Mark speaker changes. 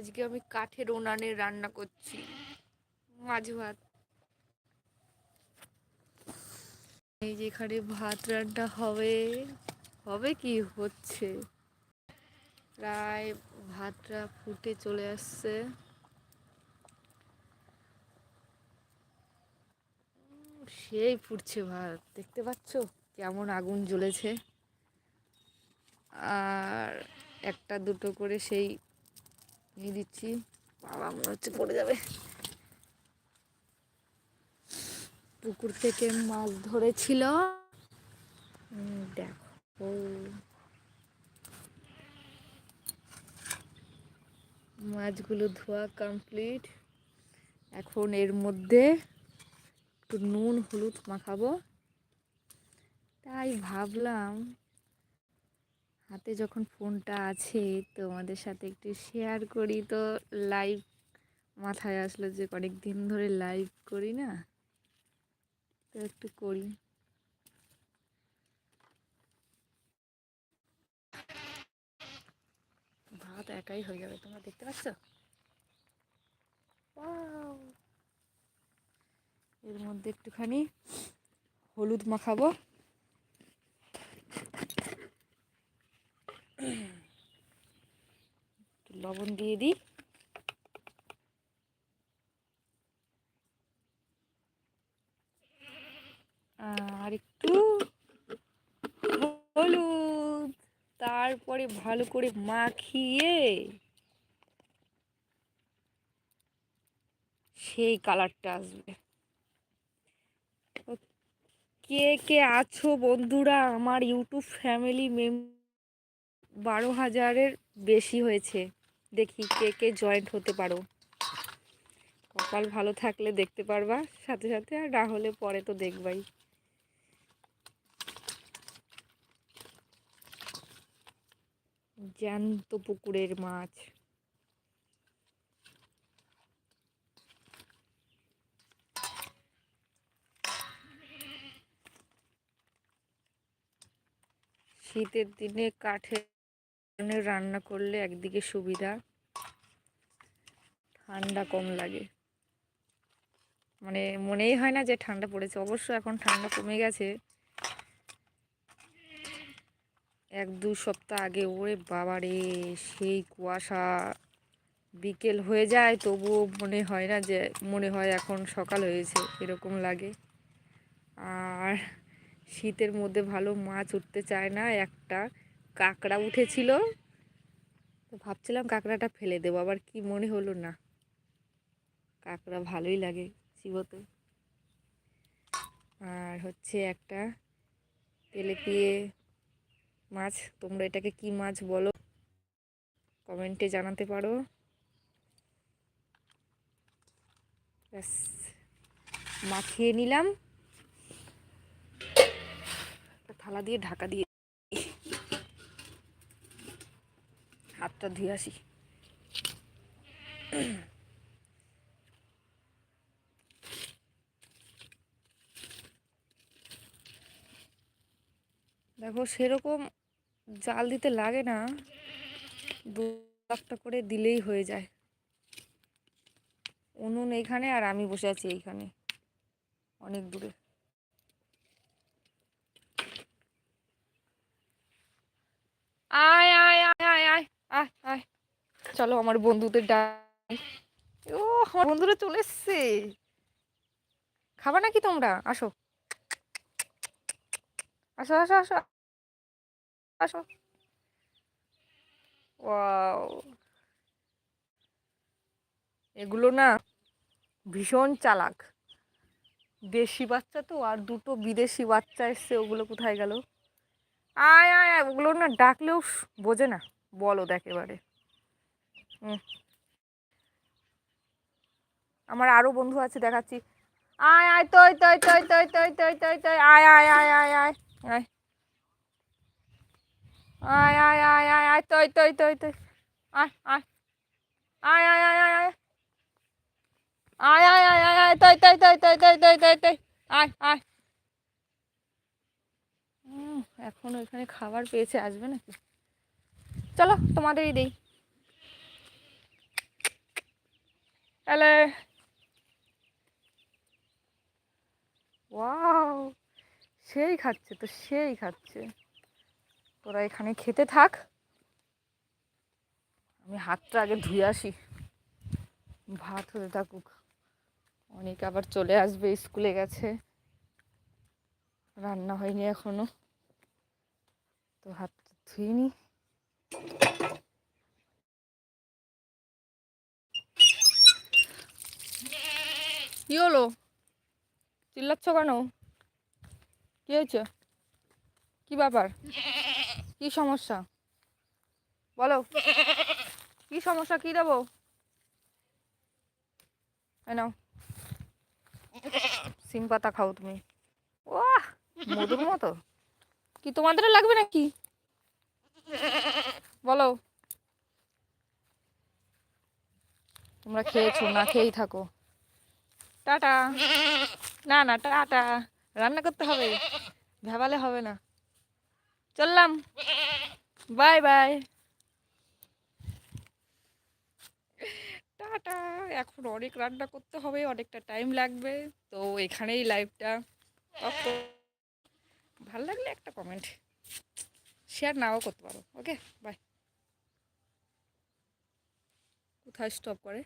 Speaker 1: আজকে আমি কাঠের উনানে রান্না করছি। মাছ ভাত। এই যে এখানে ভাত রান্না হবে। হবে কি? হচ্ছে। প্রায় ভাতটা ফুটে চলে আসছে। সেই ফুটছে ভাত। দেখতে পাচ্ছ? কেমন আগুন জ্বলেছে। আর একটা দুটো করে সেই নিয়ে দিচ্ছি। বাবা, মনে হচ্ছে পড়ে যাবে। পুকুর থেকে মাছ ধরেছিল। দেখো। মাছগুলো ধোয়া কমপ্লিট এখন এর মধ্যে একটু নুন, হলুদ মাখাবো। তাই ভাবলাম হাতে যখন ফোনটা আছে তোমাদের সাথে একটু শেয়ার করি। তো লাইভ মাথায় আসলো যে অনেক দিন ধরে লাইভ করি না। তো একটু করি। ভাত একাই হয়ে যাবে, তোমরা দেখতে পাচ্ছ! এর মধ্যে একটুখানি হলুদ মাখাবো একটু লবণ দিয়ে দিই। আর একটু হলুদ, তারপরে ভালো করে মাখিয়ে সেই কালারটা আসবে। কে কে আছো বন্ধুরা? আমার ইউটিউব ফ্যামিলি মেম বারো হাজারের বেশি হয়েছে। দেখি কে কে জয়েন্ট হতে পারো। কপাল ভালো থাকলে দেখতে পারবা, সাথে সাথে আর না হলে পরে তো দেখবাই। জ্যান্ত পুকুরের মাছ। শীতের দিনে কাঠের রান্না করলে একদিকে সুবিধা। ঠান্ডা কম লাগে। মানে মনেই হয় না যে ঠান্ডা পড়েছে, অবশ্য এখন ঠান্ডা কমে গেছে। এক দু সপ্তাহ আগে, ওরে বাবা রে সেই কুয়াশা বিকেল হয়ে যায়, তবুও মনে হয় না যে, মনে হয় এখন সকাল হয়েছে, এরকম লাগে। আর শীতের মধ্যে ভালো মাছ উঠতে চায় না, একটা কাঁকড়া উঠেছিল। তো ভাবছিলাম কাঁকড়াটা ফেলে দেবো, আবার কি মনে হলো না। কাঁকড়া ভালোই লাগে চিবোতে আর হচ্ছে একটা তেলেপিয়ে মাছ, তোমরা এটাকে কি মাছ বলো? কমেন্টে জানাতে পারো। ব্যাস মাখিয়ে নিলাম। থালা দিয়ে ঢাকা দিয়ে হাতটা ধুয়ে আসি। দেখো সেরকম জাল দিতে লাগে না। দু একটা করে দিলেই হয়ে যায়। উনুন এইখানে আর আমি বসে আছি এইখানে, অনেক দূরে। আয় আয় আয় আয় আয় আয় আয়। চলো আমার বন্ধুদের ডাক ও আমার বন্ধুরা চলে এসছে। খাবা নাকি তোমরা? আসো। আসো আসো আসো আসো। ওয়াও। এগুলো না ভীষণ চালাক। দেশি বাচ্চা তো, আর দুটো বিদেশি বাচ্চা এসছে, ওগুলো কোথায় গেল? আয় আয় আয়, ওগুলো না ডাকলেও বোঝে না। বলো দেখ এবারে। আমার আরও বন্ধু আছে, দেখাচ্ছি। আয় আয় তই তই তই তই তই তই তই তই আয় আয় আয় আয় আয়। আয় আয় আয় আয় আয় আয় তই তই তই তই আয় আয় আয় আয় আয় আয় আয় আয় আয় আয় আয় আয় তই তই তই তই তই তই তই তই আয় আয় এখনও এখানে খাবার পেয়েছে, আসবে নাকি? চলো, তোমাদেরই দেই। এলে ওয়াও সেই খাচ্ছে, তো সেই খাচ্ছে। তোরা এখানে খেতে থাক। আমি হাতটা আগে ধুয়ে আসি। ভাত হতে থাকুক। অনেক আবার চলে আসবে, স্কুলে গেছে। রান্না হয়নি এখনও। তো হাতটা ধুয়ে নি। হলো? চিল্লাচ্ছ কেন? কি হয়েছে? কি ব্যাপার? কি সমস্যা? বলো। কি সমস্যা? কি দেবো? নাও। সিম পাতা খাও তুমি। ওয়াহ, মধুর মতো। কি তোমাদের লাগবে নাকি? বলো। তোমরা খেয়েছো, না খেয়েই থাকো। টাটা। না না, টাটা। রান্না করতে হবে। ভেবালে হবে না। চললাম। Bye bye. টাটা। এখন অনেক রান্না করতে হবে, অনেকটা টাইম লাগবে। তো এখানেই লাইভটা ভালো লাগলে একটা কমেন্ট শেয়ার নাও করতে পারো। ওকে বাই কোথায় স্টপ করে?